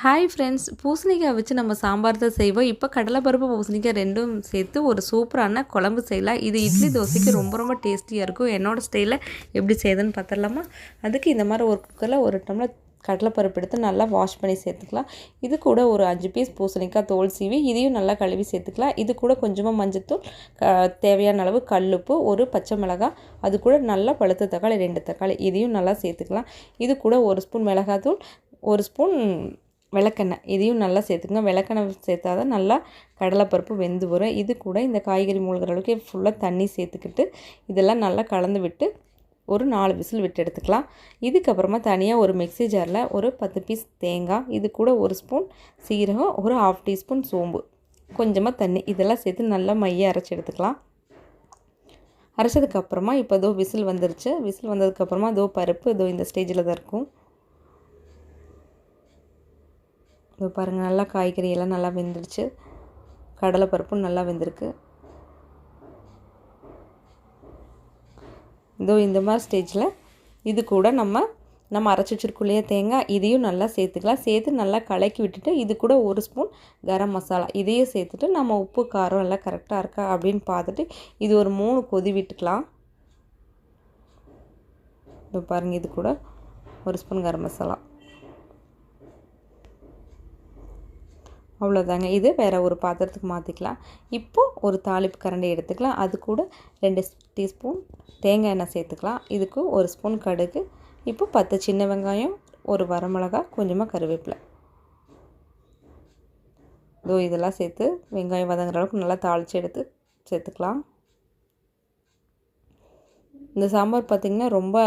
Hi friends பூசணிக்காய் வச்சு நம்ம சாம்பார் தான் செய்வோம். இப்போ கடலைப்பருப்பு பூசணிக்காய் ரெண்டும் சேர்த்து ஒரு சூப்பரான குழம்பு செய்யலாம். இது இட்லி தோசைக்கு ரொம்ப ரொம்ப டேஸ்டியாக இருக்கும். என்னோடய ஸ்டைலில் எப்படி செய்யுதுன்னு பார்த்துடலாமா அதுக்கு இந்த மாதிரி ஒரு குக்கரில் ஒரு டம்ளர் கடலைப்பருப்பு எடுத்து நல்லா வாஷ் பண்ணி சேர்த்துக்கலாம். இது கூட ஒரு அஞ்சு பீஸ் பூசணிக்காய் தோல் சீவி இதையும் நல்லா கழுவி சேர்த்துக்கலாம். இது கூட கொஞ்சமாக மஞ்சத்தூள் தேவையான அளவு கல்லுப்பு ஒரு பச்சை மிளகாய் அது கூட நல்லா பழுத்த தக்காளி ரெண்டு தக்காளி இதையும் நல்லா சேர்த்துக்கலாம். இது கூட ஒரு ஸ்பூன் மிளகாத்தூள் ஒரு ஸ்பூன் விளக்கெண்ணெய் இதையும் நல்லா சேர்த்துக்கங்க. விளக்கெண்ணெய் சேர்த்தா தான் நல்லா கடலைப்பருப்பு வெந்து வரும். இது கூட இந்த காய்கறி மூழ்கிற அளவுக்கு ஃபுல்லாக தண்ணி சேர்த்துக்கிட்டு இதெல்லாம் நல்லா கலந்து விட்டு ஒரு நாலு விசில் விட்டு எடுத்துக்கலாம். இதுக்கப்புறமா தனியாக ஒரு மிக்சி ஜாரில் ஒரு பத்து பீஸ் தேங்காய் இது கூட ஒரு ஸ்பூன் சீரகம் ஒரு ஆஃப் டீஸ்பூன் சோம்பு. கொஞ்சமாக தண்ணி. இதெல்லாம் சேர்த்து நல்லா மைய அரைச்சி எடுத்துக்கலாம். அரைச்சதுக்கப்புறமா இப்போ இதோ விசில் வந்துருச்சு. விசில் வந்ததுக்கப்புறமா இதோ பருப்பு இதோ இந்த ஸ்டேஜில் தான் இருக்கும். இதோ பாருங்கள் நல்லா காய்கறி எல்லாம் நல்லா வெந்துடுச்சு. கடலைப்பருப்பும் நல்லா வெந்திருக்கு. இதோ இந்த மாதிரி ஸ்டேஜில் இது கூட நம்ம நம்ம அரைச்சி வச்சுருக்குள்ளேயே தேங்காய் இதையும் நல்லா சேர்த்துக்கலாம். சேர்த்து நல்லா கலக்கி விட்டுட்டு இது கூட ஒரு ஸ்பூன் கரம் மசாலா இதையும் சேர்த்துட்டு நம்ம உப்பு காரம் எல்லாம் கரெக்டாக இருக்கா அப்படின்னு பார்த்துட்டு இது ஒரு மூணு கொதி விட்டுக்கலாம். இப்போ பாருங்கள் இது கூட ஒரு ஸ்பூன் கரம் மசாலா. அவ்வளோதாங்க இது வேறு ஒரு பாத்திரத்துக்கு மாற்றிக்கலாம் இப்போது ஒரு தாளிப்பு கரண்டி எடுத்துக்கலாம். அது கூட ரெண்டு டீஸ்பூன் தேங்காய் எண்ணெய் சேர்த்துக்கலாம். இதுக்கு ஒரு ஸ்பூன் கடுகு. இப்போ பத்து சின்ன வெங்காயம் ஒரு வரமிளகா கொஞ்சமாக கருவேப்பிலை. இதோ இதெல்லாம் சேர்த்து வெங்காயம் வதங்குற அளவுக்கு நல்லா தாளித்து எடுத்து சேர்த்துக்கலாம். இந்த சாம்பார் பார்த்திங்கன்னா ரொம்ப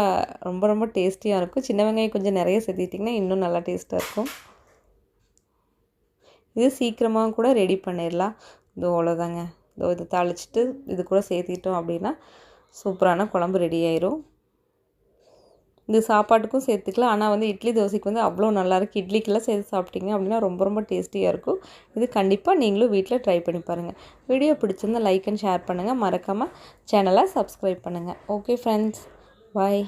ரொம்ப ரொம்ப டேஸ்டியாக இருக்கும். சின்ன வெங்காயம் கொஞ்சம் நிறைய சேர்த்துக்கிட்டிங்கன்னா இன்னும் நல்லா டேஸ்ட்டாக இருக்கும். இது சீக்கிரமாக கூட ரெடி பண்ணிடலாம் இதோ அவ்வளோதாங்க இதோ இதை தாளிச்சிட்டு இது கூட சேர்த்திட்டோம் அப்படின்னா சூப்பரான குழம்பு ரெடி ஆயிரும். இது சாப்பாட்டுக்கும் சேர்த்துக்கலாம். ஆனால் வந்து இட்லி தோசைக்கு வந்து அவ்வளோ நல்லாயிருக்கு இட்லிக்கெல்லாம் சேர்த்து சாப்பிட்டீங்க அப்படின்னா ரொம்ப ரொம்ப டேஸ்டியாக இருக்கும். இது கண்டிப்பாக நீங்களும் வீட்டில் ட்ரை பண்ணி பாருங்கள் வீடியோ பிடிச்சிருந்தால் லைக் அண்ட் ஷேர் பண்ணுங்கள் மறக்காமல் சேனலை சப்ஸ்கிரைப் பண்ணுங்கள் ஓகே ஃப்ரெண்ட்ஸ் பாய்